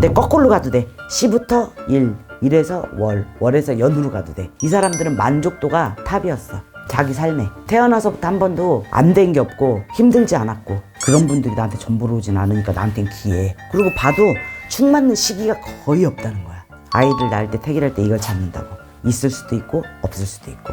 근데 거꾸로 가도 돼. 시부터 일, 일에서 월, 월에서 연으로 가도 돼. 이 사람들은 만족도가 탑이었어. 자기 삶에. 태어나서부터 한 번도 안 된 게 없고 힘들지 않았고 그런 분들이 나한테 전보로 오진 않으니까 나한텐 기해. 그리고 봐도 축 맞는 시기가 거의 없다는 거야. 아이를 낳을 때 태기할 때 이걸 찾는다고. 있을 수도 있고 없을 수도 있고.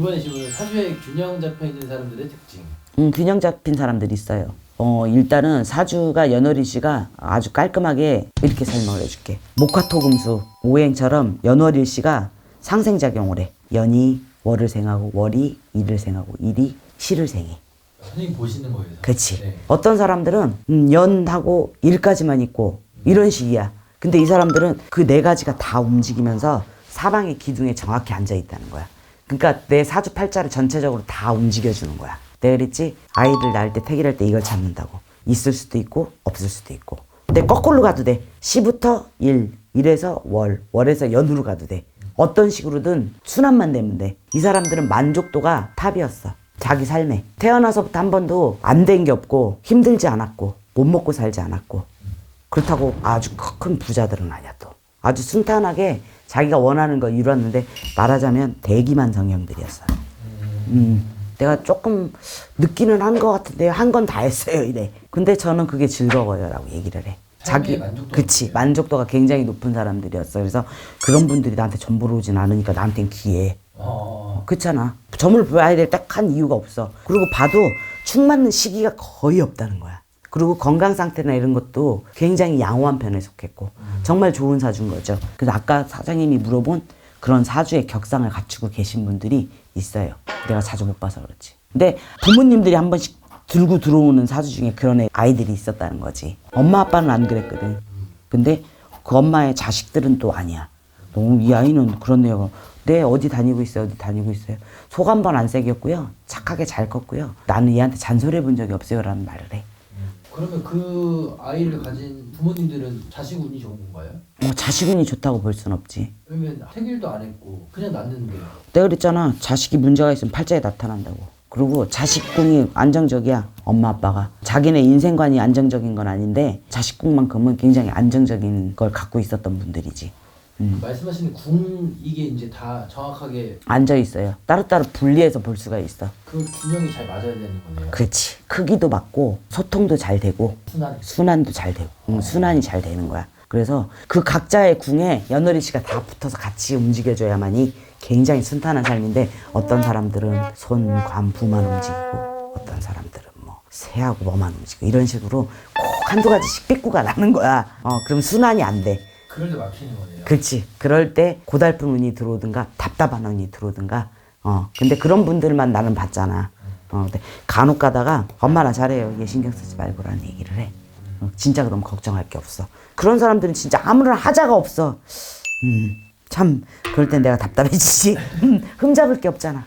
이번에 질문은 사주에 균형 잡혀 있는 사람들의 특징. 음, 균형 잡힌 사람들이 있어요. 어, 일단은 사주가 연월이 씨가 아주 깔끔하게 이렇게 설명을 해줄게. 목화토금수 오행처럼 연월일 씨가 상생작용을 해. 연이 월을 생하고 월이 일을 생하고 일이 시를 생해. 선생님 보시는 거예요. 그치. 네. 어떤 사람들은 음, 연하고 일까지만 있고 이런 식이야. 근데 이 사람들은 그 네 가지가 다 움직이면서 사방의 기둥에 정확히 앉아 있다는 거야. 그러니까 내 사주 팔자를 전체적으로 다 움직여주는 거야. 내가 그랬지? 아이를 낳을 때 태기할 때 이걸 찾는다고. 있을 수도 있고 없을 수도 있고. 근데 거꾸로 가도 돼. 시부터 일, 일에서 월, 월에서 연으로 가도 돼. 어떤 식으로든 순환만 되면 돼. 이 사람들은 만족도가 탑이었어. 자기 삶에. 태어나서부터 한 번도 안 된 게 없고 힘들지 않았고 못 먹고 살지 않았고 그렇다고 아주 큰 부자들은 아니야 또. 아주 순탄하게 자기가 원하는 거 이뤘는데 말하자면 대기만 성형들이었어요. 음, 내가 조금 늦기는 한 것 같은데 한 건 다 했어요 이래. 근데 저는 그게 즐거워요라고 얘기를 해. 자기 만족도가 그치 높아요. 만족도가 굉장히 높은 사람들이었어. 그래서 그런 분들이 나한테 전보로 오진 않으니까 나한텐 기해. 어, 그렇잖아. 점을 봐야 될 딱 한 이유가 없어. 그리고 봐도 축 맞는 시기가 거의 없다는 거야. 그리고 건강 상태나 이런 것도 굉장히 양호한 편에 속했고 정말 좋은 사주인 거죠. 그래서 아까 사장님이 물어본 그런 사주의 격상을 갖추고 계신 분들이 있어요. 내가 자주 못 봐서 그렇지. 근데 부모님들이 한 번씩 들고 들어오는 사주 중에 그런 애- 아이들이 있었다는 거지. 엄마 아빠는 안 그랬거든. 근데 그 엄마의 자식들은 또 아니야. 너무 이 아이는 그렇네요. 네 어디 다니고 있어요 어디 다니고 있어요 속 한 번 안 새겼고요 착하게 잘 컸고요 나는 얘한테 잔소리 해본 적이 없어요 라는 말을 해 그러면 그 아이를 가진 부모님들은 자식 운이 좋은 건가요? 뭐 자식운이 좋다고 볼 순 없지 왜냐면 태길도 안 했고 그냥 낳는데요. 내가 그랬잖아 자식이 문제가 있으면 팔자에 나타난다고 그리고 자식궁이 안정적이야 엄마 아빠가 자기네 인생관이 안정적인 건 아닌데 자식궁만큼은 굉장히 안정적인 걸 갖고 있었던 분들이지 음. 말씀하시는 궁 이게 이제 다 정확하게 앉아 있어요 따로따로 분리해서 볼 수가 있어 그 균형이 잘 맞아야 되는 거네요. 그렇지 크기도 맞고 소통도 잘 되고 순환. 순환도 잘 되고 응, 순환이 잘 되는 거야. 그래서 그 각자의 궁에 며느리 씨가 다 붙어서 같이 움직여줘야만이 굉장히 순탄한 삶인데 어떤 사람들은 손, 관, 부만 움직이고 어떤 사람들은 뭐 새하고 뭐만 움직이고 이런 식으로 꼭 한두 가지씩 삐꾸가 나는 거야. 어, 그럼 순환이 안 돼. 그럴 때 막히는 거네요. 그렇지. 그럴 때 고달픈 운이 들어오든가 답답한 운이 들어오든가. 어. 근데 그런 분들만 나는 봤잖아. 어. 근데 간혹 가다가 엄마나 잘해요. 얘 신경 쓰지 말고라는 얘기를 해. 어, 진짜 그럼 걱정할 게 없어. 그런 사람들은 진짜 아무런 하자가 없어. 음. 참 그럴 땐 내가 답답해지지. 음, 흠잡을 게 없잖아.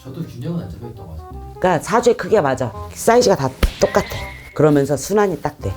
저도 균형은 안 잡혀 있던 것 같은데. 그러니까 사주의 크기가 맞아. 사이즈가 다 똑같아. 그러면서 순환이 딱 돼.